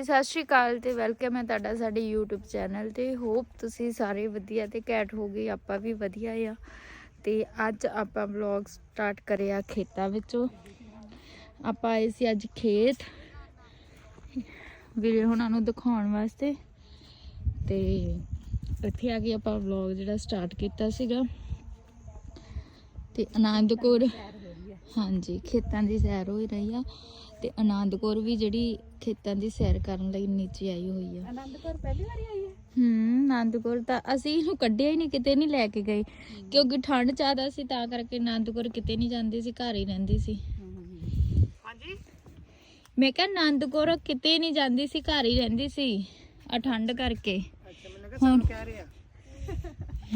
ਸਤਿ ਸ਼੍ਰੀ ਅਕਾਲ ਤੇ ਵੈਲਕਮ ਹੈ ਤੁਹਾਡਾ ਸਾਡੇ YouTube ਚੈਨਲ ਤੇ। ਹੋਪ ਤੁਸੀਂ ਸਾਰੇ ਵਧੀਆ ਤੇ ਕੈਟ ਹੋ ਗਏ ਆਪਾਂ ਵੀ ਵਧੀਆ ਆ। ਤੇ ਅੱਜ ਆਪਾਂ ਵਲੌਗ ਸਟਾਰਟ ਕਰਿਆ ਖੇਤਾਂ ਵਿੱਚੋਂ। ਆਪਾਂ ਆਏ ਸੀ ਅੱਜ ਖੇਤ। ਵੀਰੇ ਹੁਣਾਂ ਨੂੰ ਦਿਖਾਉਣ ਵਾਸਤੇ। ਤੇ ਇੱਥੇ ਆ ਕੇ ਆਪਾਂ ਵਲੌਗ ਜਿਹੜਾ ਸਟਾਰਟ ਕੀਤਾ ਸੀਗਾ। ਤੇ ਆਨੰਦ ਕੌਰ ਹਾਂਜੀ, ਖੇਤਾਂ ਦੀ ਸੈਰ ਹੋ ਰਹੀ ਆ। ਤੇ ਆਨੰਦ ਕੌਰ ਵੀ ਜਿਹੜੀ ਖੇਤਾਂ ਦੀ ਸੈਰ ਕਰਨ ਲਈ ਨੀਚੇ ਆਈ ਹੋਈ ਆ। ਆਨੰਦਪੁਰ ਪਹਿਲੀ ਵਾਰੀ ਆਈ ਹੈ? ਹੂੰ ਆਨੰਦਪੁਰ ਤਾਂ ਅਸੀਂ ਇਹਨੂੰ ਕੱਢਿਆ ਹੀ ਨਹੀਂ ਕਿਤੇ ਨਹੀਂ ਲੈ ਕੇ ਗਏ। ਕਿਉਂਕਿ ਠੰਡ ਜ਼ਿਆਦਾ ਸੀ ਤਾਂ ਕਰਕੇ ਆਨੰਦਪੁਰ ਕਿਤੇ ਨਹੀਂ ਜਾਂਦੀ ਸੀ ਘਰ ਹੀ ਰਹਿੰਦੀ ਸੀ। ਹਾਂਜੀ? ਮੈਂ ਕਿਹਾ ਆਨੰਦਪੁਰ ਕਿਤੇ ਨਹੀਂ ਜਾਂਦੀ ਸੀ ਘਰ ਹੀ ਰਹਿੰਦੀ ਸੀ ਆ ਠੰਡ ਕਰਕੇ। ਅੱਛਾ ਮੈਨੂੰ ਲੱਗਾ ਸਾਨੂੰ ਕਹਿ ਰਹੇ।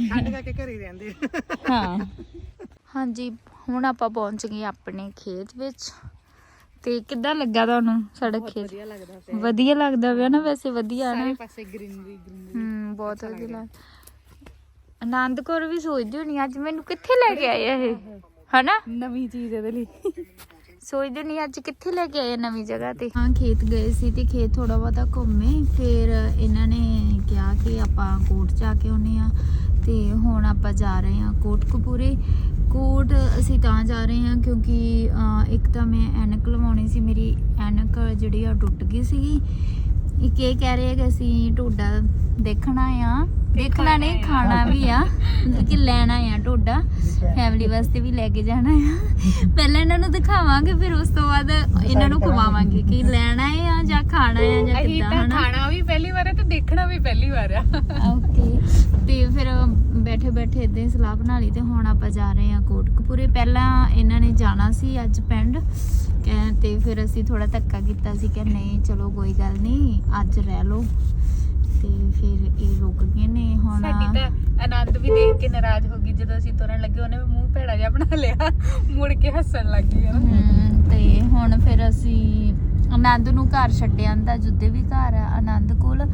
ਠੰਡ ਕਰਕੇ ਘਰੇ ਹੀ ਰਹਿੰਦੇ। ਹਾਂ। ਹਾਂਜੀ ਹੁਣ ਆਪਾਂ ਪਹੁੰਚ ਗਏ ਆਪਣੇ ਖੇਤ ਵਿੱਚ। ਤੇ ਕਿੱਦਾਂ ਲੱਗਾ ਤੁਹਾਨੂੰ ਸਾਡਾ ਖੇਤ? ਵਧੀਆ ਲੱਗਦਾ ਪਿਆ। ਵਧੀਆ ਲੱਗਦਾ ਪਿਆ ਨਾ ਵੈਸੇ ਵਧੀਆ ਨਾ। ਸਾਰੇ ਪਾਸੇ ਗ੍ਰੀਨਰੀ ਗ੍ਰੀਨਰੀ। ਹੂੰ ਬਹੁਤ ਵਧੀਆ ਲੱਗ ਆਨੰਦ ਕੌਰ ਵੀ ਸੋਚਦੀ ਹੋਣੀ ਅੱਜ ਮੈਨੂੰ ਕਿੱਥੇ ਲੈ ਕੇ ਆਏ ਇਹ? ਹਨਾ? ਨਵੀਂ ਚੀਜ਼ ਇਹਦੇ ਲਈ। ਸੋਚਦੀ ਨਹੀਂ ਅੱਜ ਕਿੱਥੇ ਲੈ ਕੇ ਆਏ ਆ ਨਵੀਂ ਜਗ੍ਹਾ ਤੇ? ਹਾਂ ਖੇਤ ਗਏ ਸੀ ਤੇ ਖੇਤ ਥੋੜਾ ਬਹੁਤਾ ਘੁੰਮੇ ਫਿਰ ਇਹਨਾਂ ਨੇ ਕਿਹਾ ਕਿ ਆਪਾਂ ਕੋਟ ਜਾ ਕੇ ਆਉਨੇ ਆ ਤੇ ਹੁਣ ਆਪਾਂ ਜਾ ਰਹੇ ਹਾਂ ਕੋਟਕਪੂਰੇ। ਕੋਟ ਅਸੀਂ ਤਾਂ ਜਾ ਰਹੇ ਹਾਂ ਕਿਉਂਕਿ ਇੱਕ ਤਾਂ ਮੈਂ ਐਨਕ ਲਵਾਉਣੀ ਸੀ ਮੇਰੀ ਐਨਕ ਜਿਹੜੀ ਆ ਟੁੱਟ ਗਈ ਸੀਗੀ। ਇੱਕ ਇਹ ਕਹਿ ਰਹੇ ਕਿ ਅਸੀਂ ਢੋਡਾ ਦੇਖਣਾ ਆ ਦੇਖਣਾ ਨਹੀਂ ਖਾਣਾ ਵੀ ਆ। ਮਤਲਬ ਕਿ ਲੈਣਾ ਆ ਢੋਡਾ। ਫੈਮਿਲੀ ਵਾਸਤੇ ਵੀ ਲੈ ਕੇ ਜਾਣਾ ਆ ਪਹਿਲਾਂ ਇਹਨਾਂ ਨੂੰ ਦਿਖਾਵਾਂਗੇ ਫਿਰ ਉਸ ਤੋਂ ਬਾਅਦ ਇਹਨਾਂ ਨੂੰ ਖਵਾਵਾਂਗੇ ਕਿ ਲੈਣਾ ਹੈ ਆ ਜਾਂ ਖਾਣਾ ਹੈ ਜਾਂ ਕਿੱਦਾਂ ਹਨਾ? ਖਾਣਾ ਵੀ ਪਹਿਲੀ ਵਾਰ ਹੈ ਤੇ ਦੇਖਣਾ ਵੀ ਪਹਿਲੀ ਵਾਰ ਆ ਓਕੇ ਤੇ ਫਿਰ ਬੈਠੇ ਬੈਠੇ ਇਦਾਂ ਹੀ ਸਲਾਹ ਬਣਾ ਲਈ ਤੇ ਹੁਣ ਆਪਾਂ ਜਾ ਰਹੇ ਹਾਂ ਕੋਟਕਪੂਰੇ। ਪਹਿਲਾਂ ਇਹਨਾਂ ਨੇ ਜਾਣਾ ਸੀ ਅੱਜ ਪਿੰਡ ਤੇ ਫਿਰ ਅਸੀਂ ਥੋੜਾ ਧੱਕਾ ਕੀਤਾ ਸੀ ਕਿ ਨਹੀਂ ਚਲੋ ਕੋਈ ਗੱਲ ਨਹੀਂ ਅੱਜ ਰਹਿ ਲਓ। ਤੇ ਫਿਰ ਇਹ ਰੁਕ ਗਏ ਨੇ ਹੁਣ। ਸਾਡੀ ਤਾਂ ਆਨੰਦ ਵੀ ਦੇਖ ਕੇ ਨਾਰਾਜ਼ ਹੋ ਗਈ ਜਦੋਂ ਅਸੀਂ ਤੁਰਨ ਲੱਗੇ ਉਹਨੇ ਵੀ ਮੂੰਹ ਭੈੜਾ ਜਿਹਾ ਬਣਾ ਲਿਆ। ਮੁੜ ਕੇ ਹੱਸਣ ਲੱਗ ਗਈ ਤੇ ਹੁਣ ਫਿਰ ਅਸੀਂ ਆਨੰਦ ਨੂੰ ਘਰ ਛੱਡਿਆ ਆਂਦਾ ਜੁੱਦੇ ਵੀ ਘਰ ਆ ਆਨੰਦ ਕੋਲ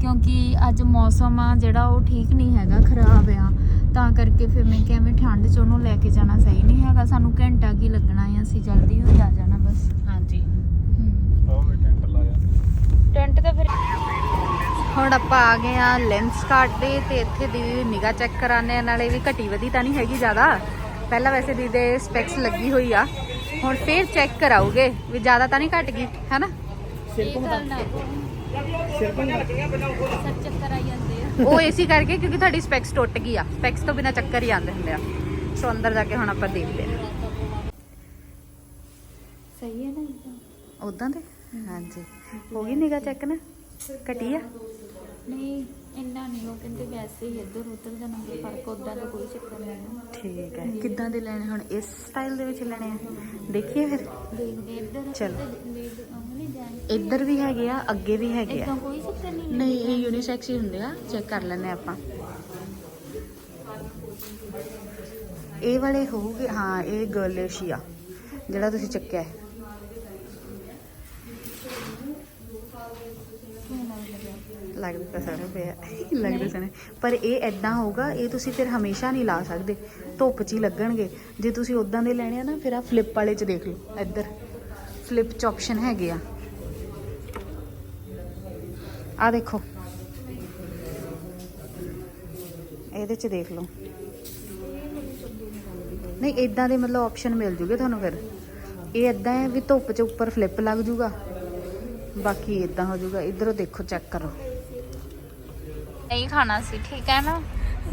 ਕਿਉਂਕਿ ਅੱਜ ਮੌਸਮ ਆ ਜਿਹੜਾ ਉਹ ਠੀਕ ਨਹੀਂ ਹੈਗਾ ਖਰਾਬ ਆ। ਤਾਂ ਕਰਕੇ ਫਿਰ ਮੈਂ ਕਿਹਾ ਮੈਂ ਠੰਡ ਚ ਉਹਨੂੰ ਲੈ ਕੇ ਜਾਣਾ ਸਹੀ ਨਹੀਂ ਹੈਗਾ ਸਾਨੂੰ ਘੰਟਾ ਕੀ ਲੱਗਣਾ ਹੈ ਅਸੀਂ ਜਲਦੀ ਹੋ ਆ ਜਾਣਾ ਬਸ। ਹਾਂਜੀ। ਉਹ ਟੈਂਟ ਲਾਇਆ। ਟੈਂਟ ਤਾਂ ਫਿਰ ਹੁਣ ਆਪਾਂ ਆ ਗਏ ਆ ਲੈਂਸ ਕਾਰਟ ਦੇ ਤੇ ਇੱਥੇ ਦੀ ਨਿਗਾ ਚੈੱਕ ਕਰਾਣੇ ਨਾਲੇ ਵੀ ਘਟੀ ਵਧੀ ਤਾਂ ਨਹੀਂ ਹੈਗੀ ਜ਼ਿਆਦਾ। ਪਹਿਲਾਂ ਵੈਸੇ ਦੀ ਦੇ ਸਪੈਕਸ ਲੱਗੀ ਹੋਈ ਆ। ਹੁਣ ਫੇਰ ਚੈੱਕ ਕਰਾਉਗੇ ਵੀ ਜ਼ਿਆਦਾ ਤਾਂ ਨਹੀਂ ਘਟ ਗਈ ਹੈਨਾ? ਚੱਕਰ ਆਈ ਜਾਂਦੇ ਆ। ਉਹ ਏਸੀ ਕਰਕੇ ਕਿਉਂਕਿ ਤੁਹਾਡੀ ਸਪੈਕਸ ਟੁੱਟ ਗਈ ਆ। ਸਪੈਕਸ ਤੋਂ ਬਿਨਾ ਚੱਕਰ ਹੀ ਆਉਂਦੇ ਹੁੰਦੇ ਆ। ਸੋ ਅੰਦਰ ਜਾ ਕੇ ਹੁਣ ਆਪਾਂ ਦੇਖਦੇ ਆ। ਸਹੀ ਹੈ ਨਾ ਉਦਾਂ ਦੇ? ਹਾਂਜੀ। ਹੋ ਗਈ ਨਿਗਾ ਚੈੱਕ ਨਾ? ਘਟੀ ਆ? ਨਹੀਂ। ਇੰਨਾ ਨਹੀਂ ਉਹ ਕਹਿੰਦੇ ਵੈਸੇ ਹੀ ਇੱਧਰ ਉੱਧਰ ਦਾ ਨੰਬਰ ਫ਼ਰਕ ਉਦਾਂ ਦਾ ਕੋਈ ਚੱਕਰ ਨਹੀਂ ਠੀਕ ਹੈ। ਕਿੱਦਾਂ ਦੇ ਲੈਣੇ ਹੁਣ? ਇਸ ਸਟਾਈਲ ਦੇ ਵਿੱਚ ਲੈਣੇ ਆ? ਦੇਖੀਏ ਫਿਰ। ਦੇਖਦੇ ਇੱਧਰ ਚਲੋ। ਜਾਣ ਇੱਧਰ ਵੀ ਹੈਗੇ ਆ ਅੱਗੇ ਵੀ ਹੈਗੇ ਆ। ਇਦਾਂ ਕੋਈ ਚੱਕਰ ਨਹੀਂ ਨਹੀਂ ਇਹ ਯੂਨੀਸੈਕਸ ਹੀ ਹੁੰਦੇ ਆ। ਚੈੱਕ ਕਰ ਲੈਨੇ ਆਪਾਂ। ਇਹ ਵਾਲੇ ਹੋਊਗੇ ਹਾਂ ਇਹ ਗਰਲਿਸ਼ ਹੀ ਆ ਜਿਹੜਾ ਤੁਸੀਂ ਚੱਕਿਆ ਹੈ। ਲੱਗਦਾ ਤਾਂ ਸਾਰੇ ਪਿਆ ਲੱਗਦੇ ਸਨੇ ਪਰ ਇਹ ਐਦਾਂ ਹੋਊਗਾ, ਇਹ ਤੁਸੀਂ ਫਿਰ ਹਮੇਸ਼ਾ ਨਹੀਂ ਲਾ ਸਕਦੇ। ਧੁੱਪ 'ਚ ਹੀ ਲੱਗਣਗੇ। ਜੇ ਤੁਸੀਂ ਉਦਾਂ ਦੇ ਲੈਣੇ ਆ ਨਾ, ਫਿਰ ਆ ਫਲਿੱਪ ਵਾਲੇ 'ਚ ਦੇਖ ਲਓ, ਇੱਧਰ। ਫਲਿੱਪ 'ਚ ਆਪਸ਼ਨ ਹੈਗੇ ਆ। ਆ ਦੇਖੋ। ਇਹਦੇ 'ਚ ਦੇਖ ਲਓ। ਨਹੀਂ ਇਦਾਂ ਦੇ ਮਤਲਬ ਆਪਸ਼ਨ ਮਿਲ ਜੂਗੇ ਤੁਹਾਨੂੰ ਫਿਰ। ਇਹ ਇਦਾਂ ਹੈ ਵੀ ਧੁੱਪ 'ਚ ਉੱਪਰ ਫਲਿੱਪ ਲੱਗ ਜੂਗਾ। ਬਾਕੀ ਇਦਾਂ ਹੋ ਜੂਗਾ। ਇਧਰੋਂ ਦੇਖੋ ਚੈੱਕ ਕਰੋ। ਨਹੀਂ ਖਾਣਾ ਸੀ ਠੀਕ ਹੈ ਨਾ?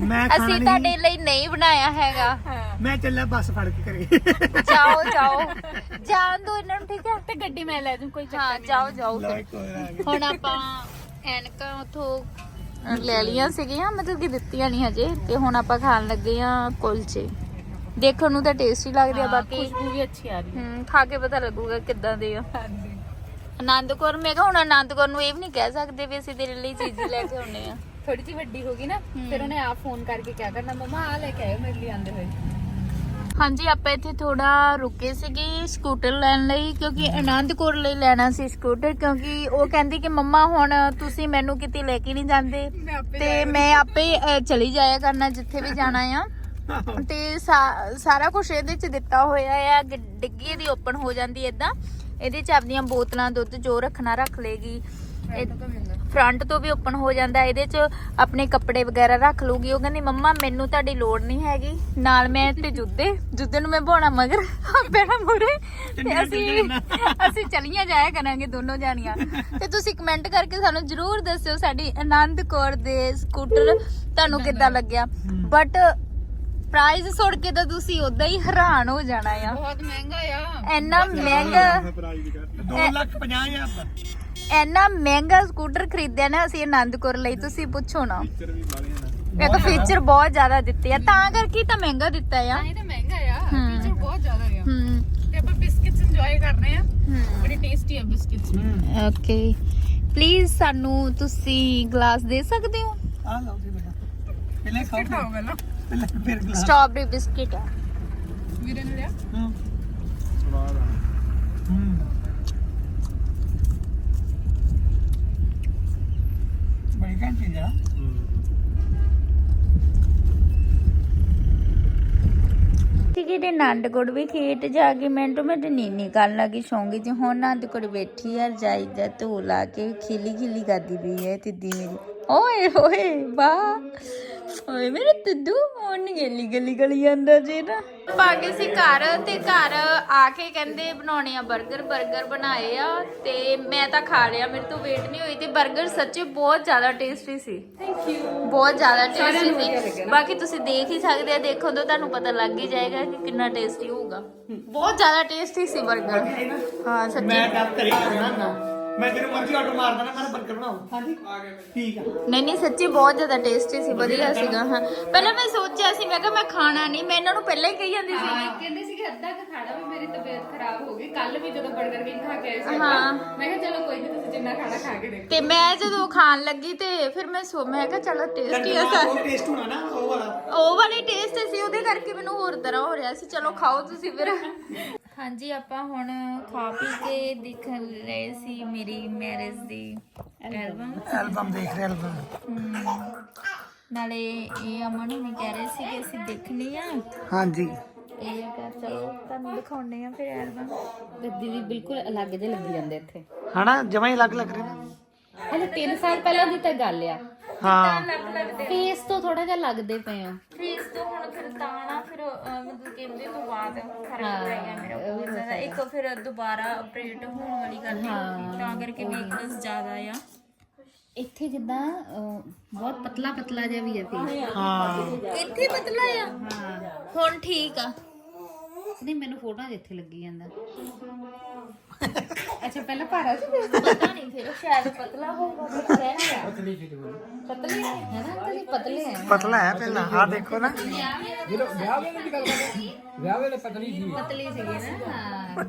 ਮੈਂ ਅਸੀਂ ਤੁਹਾਡੇ ਲਈ ਨਹੀਂ ਬਣਾਇਆ ਹੈਗਾ। ਮੈਂ ਚੱਲਿਆ ਬੱਸ ਫੜ ਕੇ ਘਰੇ। ਜਾਓ ਜਾਓ। ਜਾਣ ਦੋ ਇਹਨਾਂ ਨੂੰ ਠੀਕ ਹੈ? ਤੇ ਗੱਡੀ ਮੈਂ ਲੈ ਜੂ ਕੋਈ ਹਾਂ ਜਾਓ ਜਾਓ। ਫਿਰ। ਹੁਣ ਆਪਾਂ ਐਨਕਾਂ ਉਥੋਂ ਲੈ ਲੀਆਂ ਸੀਗੀਆਂ ਮਤਲਬ ਕਿ ਦਿੱਤੀਆਂ ਨਹੀਂ ਹਜੇ ਤੇ ਹੁਣ ਆਪਾਂ ਖਾਣ ਲੱਗੇ ਆ ਕੁਲਚੇ। ਦੇਖਣ ਨੂੰ ਤਾਂ ਟੇਸਟੀ ਲੱਗਦੇ ਆ ਬਾਕੀ ਖੁਸ਼ਬੂ ਵੀ ਅੱਛੀ ਆ ਰਹੀ ਹਮ ਖਾ ਕੇ ਪਤਾ ਲੱਗੂਗਾ ਕਿੱਦਾਂ ਦੇ ਆ। ਹੈ ਆਨੰਦ ਕੌਰ ਮੈਂ ਕਿਹਾ ਹੁਣ ਆਨੰਦ ਕੌਰ ਨੂੰ ਇਹ ਵੀ ਨਹੀਂ ਕਹਿ ਸਕਦੇ ਵੀ ਅਸੀਂ ਤੇਰੇ ਲਈ ਚੀਜ਼ ਲੈ ਕੇ ਆਉਨੇ ਆ। ਥੋੜੀ ਜਿਹੀ ਵੱਡੀ ਹੋ ਗਈ ਨਾ। ਫਿਰ ਉਹਨੇ ਆਪ ਫੋਨ ਕਰਕੇ ਕਿਆ ਕਰਨਾ ਮਮਾ ਆ ਲੈ ਕੇ ਆਇਓ ਮੇਰੇ ਲਈ ਆਂਦੇ ਹੋਏ। ਹਾਂਜੀ ਆਪਾਂ ਇੱਥੇ ਥੋੜਾ ਰੁਕੇ ਸੀਗੇ ਸਕੂਟਰ ਲੈਣ ਲਈ ਕਿਉਂਕਿ ਆਨੰਦ ਕੌਰ ਲਈ ਲੈਣਾ ਸੀ ਸਕੂਟਰ ਕਿਉਂਕਿ ਉਹ ਕਹਿੰਦੀ ਕਿ ਮੰਮਾ ਹੁਣ ਤੁਸੀਂ ਮੈਨੂੰ ਕਿਤੇ ਲੈ ਕੇ ਨਹੀਂ ਜਾਂਦੇ। ਤੇ ਮੈਂ ਆਪੇ ਚਲੀ ਜਾਇਆ ਕਰਨਾ ਜਿੱਥੇ ਵੀ ਜਾਣਾ ਆ। ਤੇ ਸਾਰਾ ਕੁਝ ਇਹਦੇ ਚ ਦਿੱਤਾ ਹੋਇਆ ਆ ਡਿੱਗੀ ਇਹਦੀ ਓਪਨ ਹੋ ਜਾਂਦੀ ਏਦਾਂ। ਇਹਦੇ ਚ ਆਪਦੀਆਂ ਬੋਤਲਾਂ ਦੁੱਧ ਜੋ ਰੱਖਣਾ ਰੱਖ ਲੇਗੀ। ਫਰੰਟ ਤੋਂ ਵੀ ਓਪਨ ਹੋ ਜਾਂਦਾ ਇਹਦੇ ਚ ਆਪਣੇ ਕੱਪੜੇ ਵਗੈਰਾ ਰੱਖ ਲੂਗੀ। ਉਹ ਕਹਿੰਦੀ ਮੰਮਾ ਮੈਨੂੰ ਤੁਹਾਡੀ ਲੋੜ ਨਹੀਂ ਹੈਗੀ। ਨਾਲ ਮੈਂ ਤੇ ਜੁੱਦੇ। ਜੁੱਦੇ ਨੂੰ ਮੈਂ ਬਾਉਣਾ ਮਗਰ। ਬੈਣਾ ਮੂਰੇ। ਤੇ ਅਸੀਂ ਅਸੀਂ ਚਲੀਆਂ ਜਾਇਆ ਕਰਾਂਗੇ ਦੋਨੋਂ ਜਾਣੀਆਂ। ਤੇ ਤੁਸੀਂ ਕਮੈਂਟ ਕਰਕੇ ਸਾਨੂੰ ਜਰੂਰ ਦੱਸਿਓ ਸਾਡੀ ਆਨੰਦ ਕੌਰ ਦੇ ਸਕੂਟਰ ਤੁਹਾਨੂੰ ਕਿੱਦਾਂ ਲੱਗਿਆ। ਬਟ ਪ੍ਰਾਈਸ ਸੁਣ ਕੇ ਤਾਂ ਤੁਸੀਂ ਉਦਾਂ ਹੀ ਹੈਰਾਨ ਹੋ ਜਾਣਾ ਆ। ਬਹੁਤ ਮਹਿੰਗਾ ਆ। ਇੰਨਾ ਮਹਿੰਗਾ ਪ੍ਰਾਈਜ਼ ਕਰ 2 ਲੱਖ 50000 ਦਾ। ਇੰਨਾ ਮਹਿੰਗਾ ਸਕੂਟਰ ਖਰੀਦਿਆ ਨਾ ਅਸੀਂ ਆਨੰਦਪੁਰ ਲਈ ਤੁਸੀਂ ਪੁੱਛੋ ਨਾ। ਇਹ ਤਾਂ ਫੀਚਰ ਬਹੁਤ ਜ਼ਿਆਦਾ ਦਿੱਤੇ ਆ। ਤਾਂ ਕਰਕੇ ਤਾਂ ਮਹਿੰਗਾ ਦਿੱਤਾ ਆ। ਤਾਂ ਹੀ ਤਾਂ ਮਹਿੰਗਾ ਆ। ਫੀਚਰ ਬਹੁਤ ਜ਼ਿਆਦਾ ਆ। ਹੂੰ। ਤੇ ਆਪਾਂ ਬਿਸਕਿਟਸ ਇੰਜੋਏ ਕਰ ਰਹੇ ਆ। ਹੂੰ। ਬੜੀ ਟੇਸਟੀ ਆ ਬਿਸਕਿਟਸ ਓਕੇ ਪਲੀਜ਼ ਸਾਨੂੰ ਤੁਸੀਂ ਗਲਾਸ ਦੇ ਸਕਦੇ ਹੋ? ਆ ਲਓ ਜੀ ਬੇਟਾ। ਪਹਿਲੇ ਖਾਓ ਪਹਿਲਾਂ। ਪਹਿਲੇ ਫਿਰ ਗਲਾਸ ਸਟ੍ਰਾਬੇਰੀ ਬਿਸਕਿਟ ਆ ਵੀਰੇ ਨੇ ਲਿਆ ਹੂੰ। ਸਵਾਦ ਆ ਹੂੰ ਬੜੀ ਘੰਟੀ ਜਾ ਠੀਕ ਹੈ ਨੰਦਗੁੜ ਵੀ ਖੇਤ ਜਾ ਕੇ ਮਿੰਟੋ ਮਿੰਟ ਨੀਨੀ ਕਰਨ ਲੱਗੀ, ਸੌਂਗੀ ਜੀ। ਹੁਣ ਨੰਦਗੁੜ ਬੈਠੀ ਆ, ਰਜਾਈ ਦਾ ਧੋ ਲਾ ਕੇ ਖਿਲੀ ਖਿਲੀ ਕਰਦੀ ਪਈ ਹੈ, ਤਿੱਦੀ ਮੇਰੀ। ਓਏ ਓਏ, ਵਾਹ। ਓਏ ਮੇਰੇ ਤੱਦੂ ਮੋਨ ਗਲੀ ਗਲੀ ਗਲੀ ਜਾਂਦਾ ਜੀ ਨਾ। ਪਾ ਕੇ ਸੀ ਘਰ ਤੇ ਘਰ ਆ ਕੇ ਕਹਿੰਦੇ ਬਣਾਉਣੇ ਆ 버ਗਰ 버ਗਰ ਬਣਾਏ ਆ ਤੇ ਮੈਂ ਤਾਂ ਖਾ ਲਿਆ ਮੇਰੇ ਤੋਂ ਵੇਟ ਨਹੀਂ ਹੋਈ ਤੇ 버ਗਰ ਸੱਚੇ ਬਹੁਤ ਜ਼ਿਆਦਾ ਟੇਸਟੀ ਸੀ। ਥੈਂਕ ਯੂ ਬਹੁਤ ਜ਼ਿਆਦਾ ਟੇਸਟੀ ਸੀ। ਬਾਕੀ ਤੁਸੀਂ ਦੇਖ ਹੀ ਸਕਦੇ ਆ ਦੇਖੋ ਤਾਂ ਤੁਹਾਨੂੰ ਪਤਾ ਲੱਗ ਹੀ ਜਾਏਗਾ ਕਿ ਕਿੰਨਾ ਟੇਸਟੀ ਹੋਊਗਾ। ਬਹੁਤ ਜ਼ਿਆਦਾ ਟੇਸਟੀ ਸੀ 버ਗਰ ਹਾਂ ਸੱਚੀ। ਮੈਂ ਤਾਂ ਕਰੀ ਨਾ ਮੈਂ ਤੈਨੂੰ ਮਰਜ਼ੀ ਆਰਡਰ ਮਾਰ ਦੇਣਾ ਮੈਂ 버ਗਰ ਬਣਾਉ ਹਾਂਜੀ। ਠੀਕ ਆ। ਨਹੀਂ ਨਹੀਂ ਸੱਚੀ ਬਹੁਤ ਜ਼ਿਆਦਾ ਟੇਸਟੀ ਸੀ ਵਧੀਆ ਸੀਗਾ ਹਾਂ। ਪਹਿਲਾਂ ਮੈਂ ਸੋਚਿਆ ਸੀ ਮੈਂ ਕਿਹਾ ਮੈਂ ਖਾਣਾ ਨਹੀਂ ਮੈਂ ਇਹਨਾਂ ਨੂੰ ਪਹਿਲਾਂ ਹੀ ਕਹੀ ਜਾਂਦੀ ਸੀ। ਕਹਿੰਦੇ ਸੀ ਕਿ ਅੱਧਾ ਕੁ ਖਾਣਾ ਵੀ ਮੇਰੀ ਤਬੀਅਤ ਖਰਾਬ ਹੋ ਗਈ। ਕੱਲ ਵੀ ਜਦੋਂ 버ਗਰ ਕਿੰਗ ਖਾ ਕੇ ਆਏ ਸੀ ਹਾਂ। ਆਪਾਂ, ਮੈਂ ਕਿਹਾ ਚਲੋ ਕੋਈ ਨਹੀਂ ਤੁਸੀਂ ਜਿੰਨਾ ਖਾਣਾ ਖਾ ਕੇ ਦੇਖੋ। ਤੇ ਮੈਂ ਜਦੋਂ ਖਾਣ ਲੱਗੀ ਤੇ ਫਿਰ ਮੈਂ ਸੋ ਮੈਂ ਕਿਹਾ ਚਲੋ ਟੇਸਟੀ ਆ ਸਰ। ਉਹ ਟੇਸਟ ਹੋਣਾ ਨਾ ਉਹ ਵਾਲਾ। ਉਹ ਵਾਲੀ ਟੇਸਟ ਸੀ ਉਹਦੇ ਕਰਕੇ ਮੈਨੂੰ ਹੋਰ ਤਰ੍ਹਾਂ ਹੋ ਰਿਹਾ ਸੀ। ਚਲੋ ਖਾਓ ਤੁਸੀਂ ਫਿਰ। ਹਾਂਜੀ ਆਪਾਂ ਹੁਣ ਖਾ ਪੀ ਕੇ ਦੇਖ ਰਹੇ ਸੀ ਮੇਰੀ ਮੈਰਿਜ ਦੀ ਐਲਬਮ ਐਲਬਮ ਦੇਖ ਰਹੇ ਐਲਬਮ ਨਾਲੇ ਇਹ ਅਮਨ ਹੁਣੀ ਕਹਿ ਰਹੇ ਸੀ ਕਿ ਅਸੀਂ ਦੇਖਣੀ ਆ। ਹਾਂਜੀ। ਇਹ ਕਰ ਚਲੋ ਤੁਹਾਨੂੰ ਦਿਖਾਉਣੇ ਆ ਫਿਰ ਐਲਬਮ ਗੱਦੀ ਵੀ ਬਿਲਕੁਲ ਅਲੱਗ ਜਿਹੇ ਲੱਗੀ ਜਾਂਦੇ ਇੱਥੇ। ਹਨਾ ਜਮਾਂ ਹੀ ਅਲੱਗ ਲੱਗ ਰਹੇ। ਨੇ ਹਲੇ 3 ਸਾਲ ਪਹਿਲਾਂ ਦੀ ਤਾਂ ਗੱਲ ਆ। ਹਾਂ। ਫੇਸ ਤੋਂ ਥੋੜਾ ਜਿਹਾ ਲੱਗਦੇ ਪਏ ਆ ਫੇਸ ਤੋਂ ਹੁਣ ਫਿਰ ਤਾਂ ਨਾ ਫਿਰ ਅਹ, ਮਤਲਬ ਕਿ ਤੋਂ ਬਾਅਦ ਫ਼ਰਕ ਪੈ ਗਿਆ ਮੇਰਾ ਬਹੁਤ ਜ਼ਿਆਦਾ। ਇੱਕ ਫਿਰ ਦੁਬਾਰਾ ਅਪਡੇਟ ਹੋਣ ਵਾਲੀ ਗੱਲ ਹੈ ਤਾਂ ਕਰਕੇ ਵੀਕਨੈਸ ਜ਼ਿਆਦਾ ਆ। ਇੱਥੇ ਜਿੱਦਾਂ ਅਹ, ਬਹੁਤ ਪਤਲਾ ਪਤਲਾ ਜਿਹਾ ਵੀ ਆ ਫੇਸ ਹਾਂ। ਇੱਥੇ ਪਤਲਾ ਆ? ਹੁਣ ਠੀਕ ਆ। ਨਹੀਂ ਮੈਨੂੰ ਫੋਟੋ ਇੱਥੇ ਲੱਗੀ ਜਾਂਦਾ। ਅੱਛਾ ਪਹਿਲਾਂ ਭਾਰਾ ਸੀ face? ਪਤਾ ਨਹੀਂ ਫਿਰ ਸ਼ਾਇਦ ਪਤਲਾ ਹੋਊਗਾ ਫਿਰ ਰਹਿ ਗਿਆ ਪਤਲੇ ਹੈ ਨਾ ਤੁਸੀਂ ਪਤਲੇ ਹੈ ਪਤਲਾ ਹੈ ਪਹਿਲਾਂ ਆ ਦੇਖੋ ਨਾ। ਪਤਲੀ ਸੀਗੇ ਨਾ ਹਾਂ।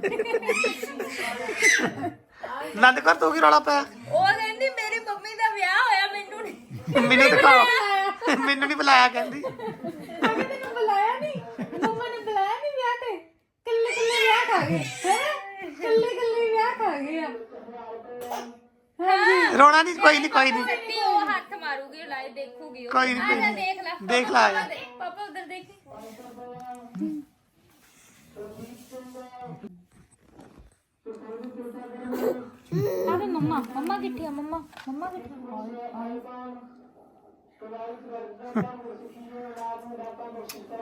ਨੰਦ ਕਰ ਤੂੰ ਕੀ ਰੌਲਾ ਪਾਇਆ? ਉਹ ਕਹਿੰਦੀ ਮੇਰੀ ਮੰਮੀ ਦਾ ਵਿਆਹ ਹੋਇਆ ਮੈਨੂੰ ਨਹੀਂ ਮੈਨੂੰ ਦਿਖਾਓ। ਮੈਨੂੰ ਨਹੀਂ ਬੁਲਾਇਆ ਕਹਿੰਦੀ। ਮੈਨੂੰ ਬੁਲਾਇਆ ਨਹੀਂ ਮੰਮਾ ਨੇ ਬੁਲਾਇਆ ਨਹੀਂ ਵਿਆਹ ਤੇ। ਕੱਲੇ ਕੱਲੇ ਵਿਆਹ ਖਾ ਗਏ। ਹੈ? ਵਿਆਹ ਖਾ ਗਏ ਆ ਰੋਣਾ ਨਹੀਂ ਕੋਈ ਨਹੀਂ ਕੋਈ ਨਹੀਂ। ਸੱਤੀ ਉਹ ਹੱਥ ਮਾਰੂਗੀ ਲਾਏ ਦੇਖੂਗੀ ਉਹ। ਕੋਈ ਨਹੀਂ ਆ ਕੋਈ ਜਾ ਨਹੀਂ ਦੇਖ ਲੈ ਦੇਖ ਲਾ ਆ ਜਾ। ਪਾਪਾ ਉਧਰ ਦੇਖੀ। ਆਵੇ ਮੰਮਾ ਮੰਮਾ ਕਿੱਥੇ ਆ? ਮੰਮਾ ਮੰਮਾ ਕਿੱਥੇ ਆ?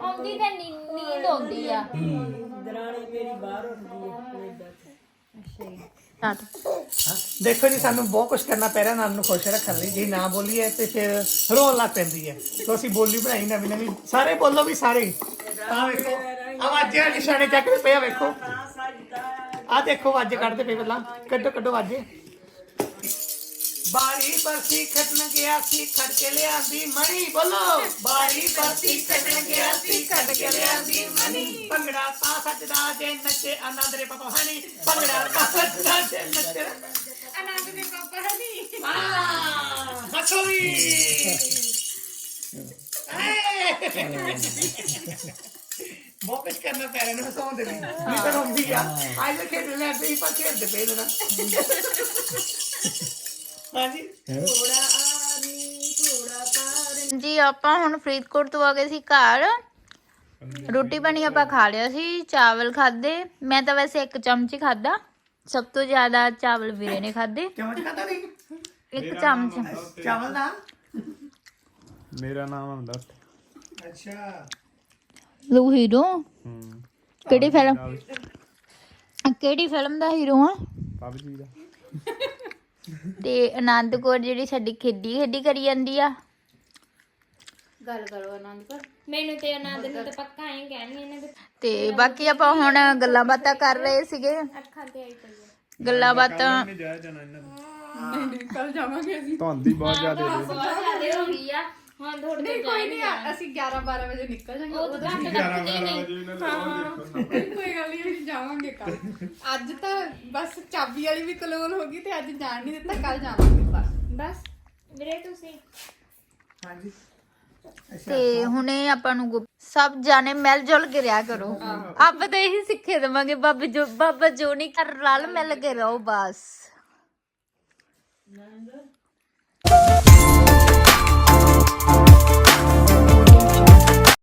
ਆਉਂਦੀ ਤਾਂ ਨੀ- ਨੀਂਦ ਆਉਂਦੀ ਆ। ਦੇਖੋ ਜੀ, ਸਾਨੂੰ ਬਹੁਤ ਕੁਝ ਕਰਨਾ ਪੈ ਰਿਹਾ ਨੰਦ ਨੂੰ ਖੁਸ਼ ਰੱਖਣ ਲਈ। ਜੇ ਨਾ ਬੋਲੀਏ ਤੇ ਫਿਰ ਰੋਣ ਲੱਗ ਪੈਂਦੀ ਹੈ। ਸੋ ਅਸੀਂ ਬੋਲੀ ਬਣਾਈ ਨਵੀਂ ਨਵੀਂ। ਸਾਰੇ ਬੋਲੋ ਵੀ ਸਾਰੇ। ਆ ਵੇਖੋ, ਆਵਾਜ਼ਾਂ ਨਿਸ਼ਾਨੇ ਚੱਕ ਕੇ ਪਿਆ ਵੇਖੋ। ਆ ਦੇਖੋ ਵਾਜੇ ਕੱਢਦੇ ਪਏ ਪਹਿਲਾਂ। ਕੱਢੋ ਕੱਢੋ ਵਾਜੇ ਬਾਰੀ ਬਰਸੀ ਖਟਣ ਗਿਆ ਸੀ ਖੜ ਕੇ ਲਿਆਂਦੀ ਮਣੀ ਬੋਲੋ ਬਾਰੀ ਬਰਸੀ ਖਟਣ ਗਿਆ ਸੀ ਖੜ ਕੇ ਲਿਆਂਦੀ ਮਣੀ ਭੰਗੜਾ ਤਾਂ ਸੱਜਦਾ ਜੇ ਨੱਚੇ ਆਨੰਦ ਰੇ ਪਾਪਾ ਹਣੀ ਭੰਗੜਾ ਤਾਂ ਸੱਜਦਾ ਜੇ ਨੱਚੇ ਆਨੰਦ ਦੇ ਪਾਪਾ ਹਨੀ Ah, ਹੱਸੋ ਵੀ ਬਹੁਤ ਕੁਝ ਕਰਨਾ ਪੈ ਰਿਹਾ ਨਾ ਸੌਂ ਦੇ ਲਈ ਨਹੀਂ ਤਾਂ ਹੁੰਦੀ ਆ ਅੱਜ ਤਾਂ ਖੇਡ ਲੈ ਤੇ ਪਰ ਖੇਡਦੇ ਪਏ ਨੇ ਨਾ ਹਾਂਜੀ ਜੀ ਆਪਾਂ ਹੁਣ ਫਰੀਦਕੋਟ ਤੋਂ ਆ ਗਏ ਸੀ ਘਰ। ਰੋਟੀ ਪਾਣੀ ਆਪਾਂ ਖਾ ਲਿਆ ਸੀ ਚਾਵਲ ਖਾਦੇ ਮੈਂ ਤਾਂ ਵੈਸੇ ਇੱਕ ਚਮਚ ਖਾਦਾ ਸਭ ਤੋਂ ਜ਼ਿਆਦਾ ਚਾਵਲ ਵੀਰੇ ਨੇ ਖਾਦੇ ਚਮਚ ਖਾਦਾ ਨਹੀਂ? ਇੱਕ ਚਮਚ। ਚਾਵਲ ਦਾ? ਮੇਰਾ ਨਾਮ ਹੁੰਦਾ ਅੱਛਾ। ਲੂ ਹੀਰੋ। ਹੂੰ। ਕਿਹੜੀ ਫਿਲਮ ਕਿਹੜੀ ਫਿਲਮ ਦਾ ਹੀਰੋ ਆ? ਪਬਜੀ ਦਾ। ਤੇ ਆਨੰਦ ਕੌਰ ਜਿਹੜੀ ਸਾਡੀ ਖੇਡੀ ਖੇਡੀ ਕਰੀ ਜਾਂਦੀ ਆ। ਗੱਲ ਕਰੋ ਆਨੰਦ ਕਰ। ਮੈਨੂੰ ਤੇ ਆਨੰਦ ਨੂੰ ਤਾਂ ਪੱਕਾ ਐਂ ਕਹਿਣੀ ਇਹਨੇ ਤੇ ਤੇ ਬਾਕੀ ਆਪਾਂ ਹੁਣ ਗੱਲਾਂ ਬਾਤਾਂ ਕਰ ਰਹੇ ਸੀਗੇ। ਅੱਖਾਂ ਤੇ ਆਈ ਪਈ ਗੱਲਾਂ ਬਾਤਾਂ ਨਹੀਂ ਜਾਇਆ ਜਾਣਾ ਇਹਨਾਂ ਦਾ ਕੱਲ ਜਾਵਾਂਗੇ ਅਸੀਂ। ਧੁੰਦ ਹੀ ਬਹੁਤ ਜ਼ਿਆਦਾ ਹੈ ਬਹੁਤ ਜ਼ਿਆਦਾ ਹੋ ਗਈ ਆ। ਹੁਣ ਥੋੜੀ ਨਹੀਂ ਕੋਈ ਨਹੀਂ ਅਸੀਂ 11 12 ਵਜੇ ਨਿਕਲ ਜਾਾਂਗੇ ਉਹ ਤਾਂ ਘੱਟ ਰੱਖਦੇ ਨਹੀਂ। ਕੋਈ ਗੱਲ ਨਹੀਂ ਅਸੀਂ ਜਾਵਾਂਗੇ ਕੱਲ ਅੱਜ ਤਾਂ ਬਸ ਚਾਬੀ ਵਾਲੀ ਵੀ ਕਲੋਨ ਹੋ ਗਈ ਤੇ ਅੱਜ ਜਾਣ ਨਹੀਂ ਦਿੱਤਾ ਕੱਲ ਜਾਵਾਂਗੇ ਬਸ। ਬਸ। ਵੀਰੇ ਤੁਸੀਂ? ਹਾਂਜੀ। ਤੇ ਹੁਣੇ ਆਪਾਂ ਨੂੰ ਗੁਪ- ਸਭ ਜਾਣੇ ਮਿਲ ਜੁਲ ਕੇ ਰਿਹਾ ਕਰੋ। ਆਪਾਂ ਤਾਂ ਇਹੀ ਸਿੱਖੇ ਦਵਾਂਗੇ ਬਾਬਾ ਜੋ ਬਾਬਾ ਜੋ ਨਹੀਂ ਕਰ ਰਲ ਮਿਲ ਕੇ ਰਹੋ ਬਸ।